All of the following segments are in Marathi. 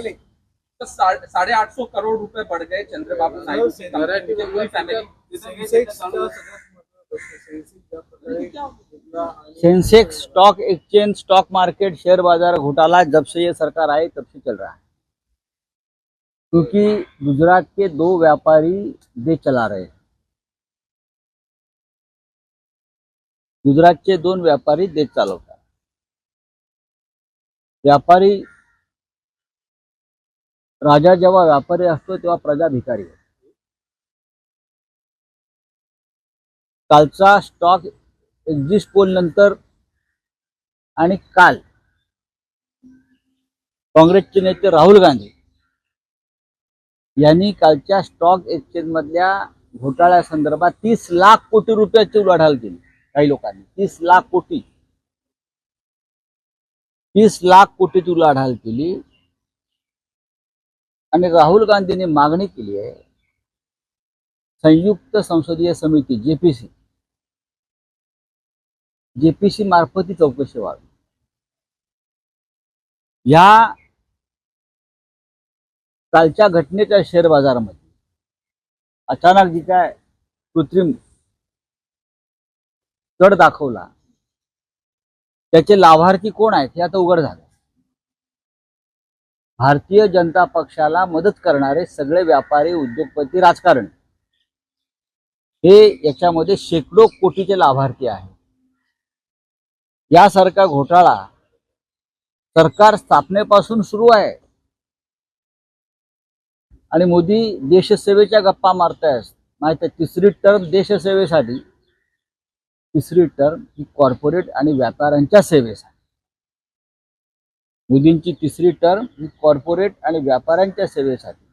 बोले तो साढ़े आठ सौ करोड़ रुपए बढ़ गए चंद्रबाबू नायडू की की पूरी family Sensex stock exchange stock market share बाज़ार घोटाला जब से ये सरकार आई तब से चल रहा है। क्योंकि गुजरात के दो व्यापारी देश चला रहे हैं। गुजरातचे दोन व्यापारी देश चालवतात व्यापारी राजा जेव्हा व्यापारी असतो तेव्हा प्रजा भिकारी कालचा स्टॉक एक्झिट पोल नंतर आणि काल काँग्रेसचे नेते राहुल गांधी यांनी कालच्या स्टॉक एक्सचेंज मधल्या घोटाळ्यासंदर्भात तीस लाख कोटी रुपयाची उलाढाल केली काही लोकांनी. तीस लाख कोटी. तीस लाख कोटीची उलाढाल केली. आणि राहुल गांधींनी मागणी केली आहे संयुक्त संसदीय समिती जेपीसी जेपीसी मार्फत ही चौकशी व्हावी. या कालच्या घटनेच्या शेअर बाजारामध्ये अचानक जी काय कृत्रिम चढ दाखवला त्याचे लाभार्थी कोण आहेत हे आता उघड झालं भारतीय जनता पक्षाला मदत करणारे सगळे व्यापारी उद्योगपती राजकारण. हे याच्यामध्ये शेकडो कोटीचे लाभार्थी आहेत. यासारखा घोटाळा सरकार स्थापनेपासून सुरू आहे. आणि मोदी देशसेवेच्या गप्पा मारतायत. नाही तर तिसरी टर्म देशसेवेसाठी. तिसरी टर्म ही कॉर्पोरेट आणि व्यापाऱ्यांच्या सेवेसाठी. मोदींची तिसरी टर्म ही कॉर्पोरेट आणि व्यापाऱ्यांच्या सेवेसाठी.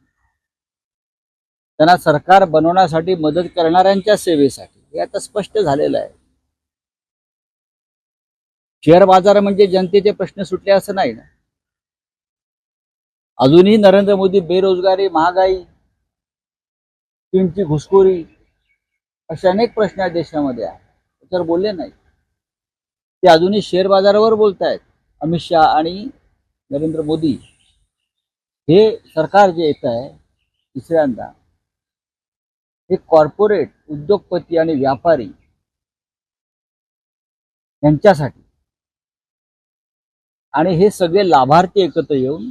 त्यांना सरकार बनवण्यासाठी मदत करणाऱ्यांच्या सेवेसाठी. हे आता स्पष्ट झालेलं आहे. शेअर बाजार म्हणजे जनतेचे प्रश्न सुटले असं नाही ना? अजूनही नरेंद्र मोदी बेरोजगारी महागाई चीनची घुसखोरी असे अनेक प्रश्न या देशामध्ये आहेत. त्याच्यावर बोलले नाही ते अजूनही शेअर बाजारावर बोलतायत. अमित शहा आणि नरेंद्र मोदी हे सरकार जे येत आहे तिसऱ्यांदा हे कॉर्पोरेट उद्योगपती आणि व्यापारी यांच्यासाठी. आणि हे सगळे लाभार्थी एकत्र येऊन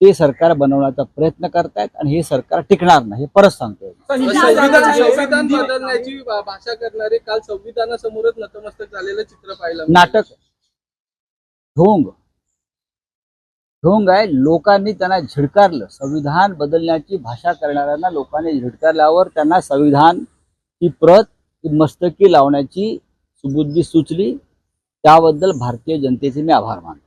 ते सरकार बनवण्याचा प्रयत्न करतायत आणि हे सरकार टिकणार नाही हे परत सांगतोय संविधान बदलण्याची भाषा करणारे काल संविधानासमोरच नतमस्तक झालेलं चित्र पाहिलं. नाटक ढोंग ढोंग आहे लोकांनी त्यांना झिडकारलं. संविधान बदलण्याची भाषा करणाऱ्यांना लोकांनी झिडकारल्यावर त्यांना संविधान ही प्रत ही मस्तकी लावण्याची सुबुद्धी सुचली. त्याबद्दल भारतीय जनतेचे मी आभार मानतो.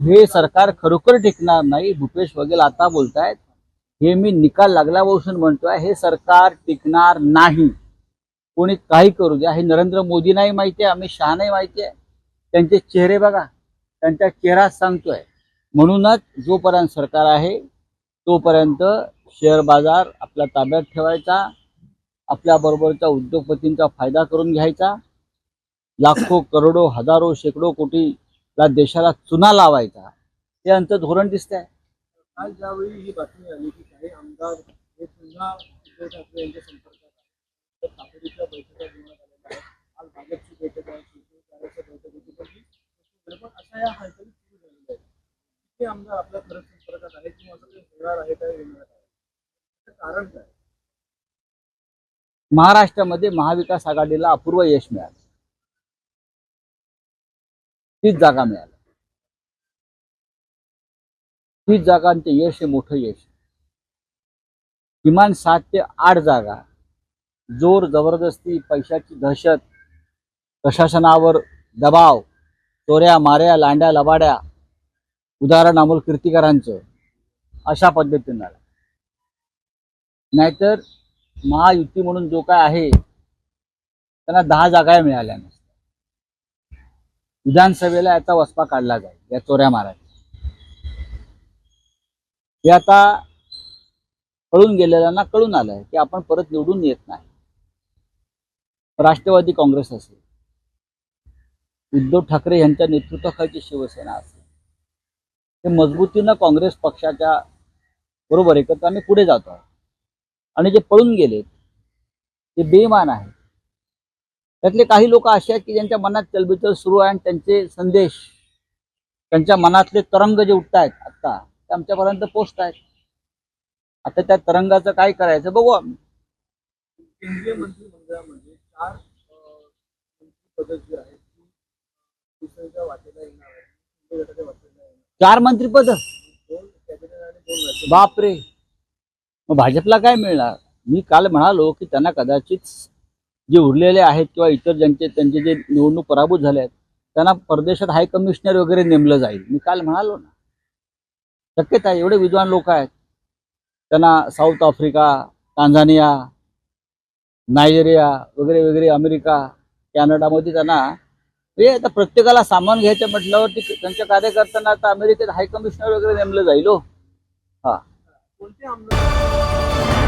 हे हे सरकार खरोखर टिकणार नाही भूपेश बघेल आता बोलतायत. हे मी निकाल लागल्यापासून म्हणतोय हे सरकार टिकणार नाही. कोणी काही करू द्या. हे नरेंद्र मोदींनाही माहिती आहे अमित शहानाही माहिती आहे. त्यांचे चेहरे बघा. त्यांचा चेहरा सांगतोय. म्हणूनच जोपर्यंत सरकार आहे तोपर्यंत शेअर बाजार आपल्या ताब्यात ठेवायचा आपल्या बरोबरच्या उद्योगपतींचा फायदा करून घ्यायचा. लाखो करोडो हजारो शेकडो कोटीला देशाला चुना लावायचा. हे आमचं धोरण दिसतंय. काल ज्यावेळी ही बातमी आली की काही आमदार हे पुन्हा उद्धव ठाकरे यांच्या महाराष्ट्रामध्ये महाविकास आघाडीला अपूर्व यश मिळालं. तीच जागा मिळाली. तीस जागांचे यश हे मोठं यश किमान सात ते आठ जागा जोर जबरदस्ती पैशाची दहशत प्रशासनावर दबाव चोऱ्या माऱ्या लांड्या लबाड्या उदाहरण अमोल कीर्तिकरांचं अशा पद्धतीनं आलं. नाहीतर महायुती म्हणून जो काय आहे त्यांना दहा जागा मिळाल्या नसत्या. विधानसभेला याचा वसपा काढला जाईल या चोऱ्या मारायचा हे आता कळून गेलेल्यांना कळून आलंय की आपण परत निवडून येत नाही. राष्ट्रवादी काँग्रेस असेल. उद्धव ठाकरे यांच्या नेतृत्वाखालची शिवसेना असेल. ते मजबूतीनं काँग्रेस पक्षाच्या बरोबर एकत्र आम्ही पुढे जातो आहोत. आणि जे पळून गेलेत ते बेमान आहेत त्यातले काही लोक असे आहेत की ज्यांच्या मनात चलबिचल सुरू आहे आणि त्यांचे संदेश त्यांच्या मनातले तरंग जे उठत आहेत आत्ता ते आमच्यापर्यंत पोचत आहेत. आता त्या तरंगाचं काय करायचं बघू आम्ही. केंद्रीय मंत्रिमंडळामध्ये चार अं, मंत्रिपद जी आहेत ती शिवसेनेच्या वाटेला येणार आहे. शिंदे गटाच्या वाटेला येणार चार मंत्रीपद दोन कॅबिनेट आणि दोन राज्य बापरे. मग भाजपला काय मिळणार? मी काल म्हणालो की त्यांना कदाचित जे उरलेले आहेत किंवा इतर ज्यांचे त्यांचे जे निवडणूक पराभूत झाले आहेत त्यांना परदेशात हाय कमिशनर वगैरे नेमलं जाईल. मी काल म्हणालो ना. शक्यता आहे एवढे विद्वान लोक आहेत. त्यांना साऊथ आफ्रिका टांझानिया नायजेरिया वगैरे वगैरे अमेरिका कॅनडामध्ये त्यांना म्हणजे आता प्रत्येकाला सामान घ्यायचं म्हटल्यावर ते त्यांच्या कार्यकर्त्यांना आता अमेरिकेत हाय कमिशनर वगैरे नेमलं जाईल हो. कोणते आमदार?